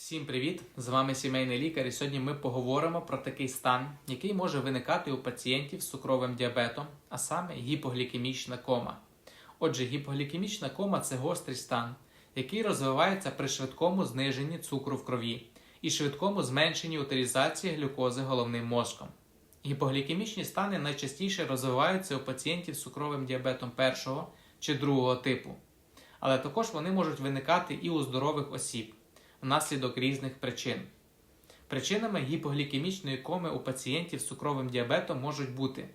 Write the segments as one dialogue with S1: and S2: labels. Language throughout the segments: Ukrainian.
S1: Всім привіт! З вами сімейний лікар, і сьогодні ми поговоримо про такий стан, який може виникати у пацієнтів з цукровим діабетом, а саме гіпоглікемічна кома. Отже, гіпоглікемічна кома це гострий стан, який розвивається при швидкому зниженні цукру в крові і швидкому зменшенні утилізації глюкози головним мозком. Гіпоглікемічні стани найчастіше розвиваються у пацієнтів з цукровим діабетом першого чи другого типу, але також вони можуть виникати і у здорових осіб внаслідок різних причин. Причинами гіпоглікемічної коми у пацієнтів з цукровим діабетом можуть бути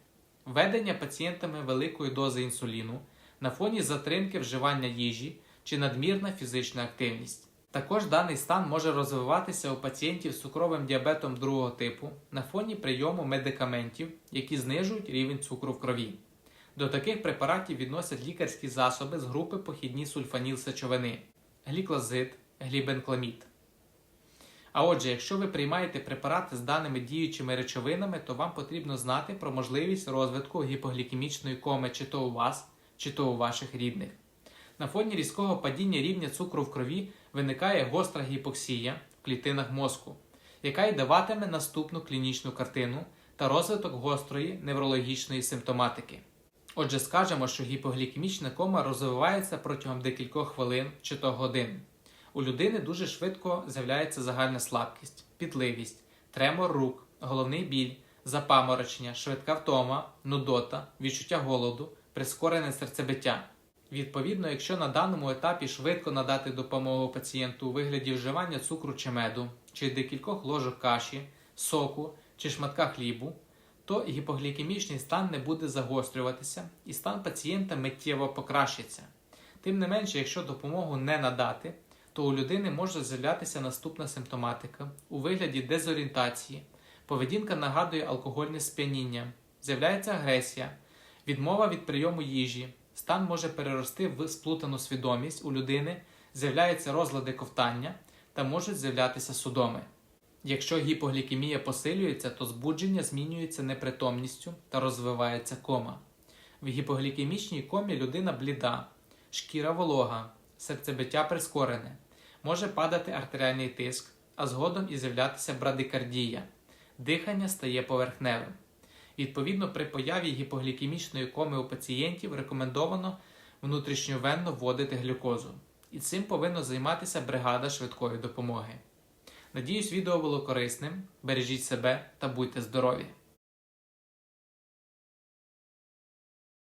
S1: введення пацієнтами великої дози інсуліну на фоні затримки вживання їжі чи надмірна фізична активність. Також даний стан може розвиватися у пацієнтів з цукровим діабетом другого типу на фоні прийому медикаментів, які знижують рівень цукру в крові. До таких препаратів відносять лікарські засоби з групи похідні сульфанілсечовини, гліклозид, глібенкламід. А отже, якщо ви приймаєте препарати з даними діючими речовинами, то вам потрібно знати про можливість розвитку гіпоглікемічної коми чи то у вас, чи то у ваших рідних. На фоні різкого падіння рівня цукру в крові виникає гостра гіпоксія в клітинах мозку, яка й даватиме наступну клінічну картину та розвиток гострої неврологічної симптоматики. Отже, скажемо, що гіпоглікемічна кома розвивається протягом декількох хвилин чи то годин. У людини дуже швидко з'являється загальна слабкість, пітливість, тремор рук, головний біль, запаморочення, швидка втома, нудота, відчуття голоду, прискорене серцебиття. Відповідно, якщо на даному етапі швидко надати допомогу пацієнту у вигляді вживання цукру чи меду, чи декількох ложок каші, соку чи шматка хлібу, то гіпоглікемічний стан не буде загострюватися і стан пацієнта миттєво покращиться. Тим не менше, якщо допомогу не надати, то у людини може з'являтися наступна симптоматика у вигляді дезорієнтації, поведінка нагадує алкогольне сп'яніння, з'являється агресія, відмова від прийому їжі, стан може перерости в сплутану свідомість у людини, з'являються розлади ковтання та можуть з'являтися судоми. Якщо гіпоглікемія посилюється, то збудження змінюється непритомністю та розвивається кома. В гіпоглікемічній комі людина бліда, шкіра волога, серцебиття прискорене, може падати артеріальний тиск, а згодом і з'являтися брадикардія. Дихання стає поверхневим. Відповідно, при появі гіпоглікемічної коми у пацієнтів рекомендовано внутрішньовенно вводити глюкозу. І цим повинна займатися бригада швидкої допомоги. Надіюсь, відео було корисним. Бережіть себе та будьте здорові!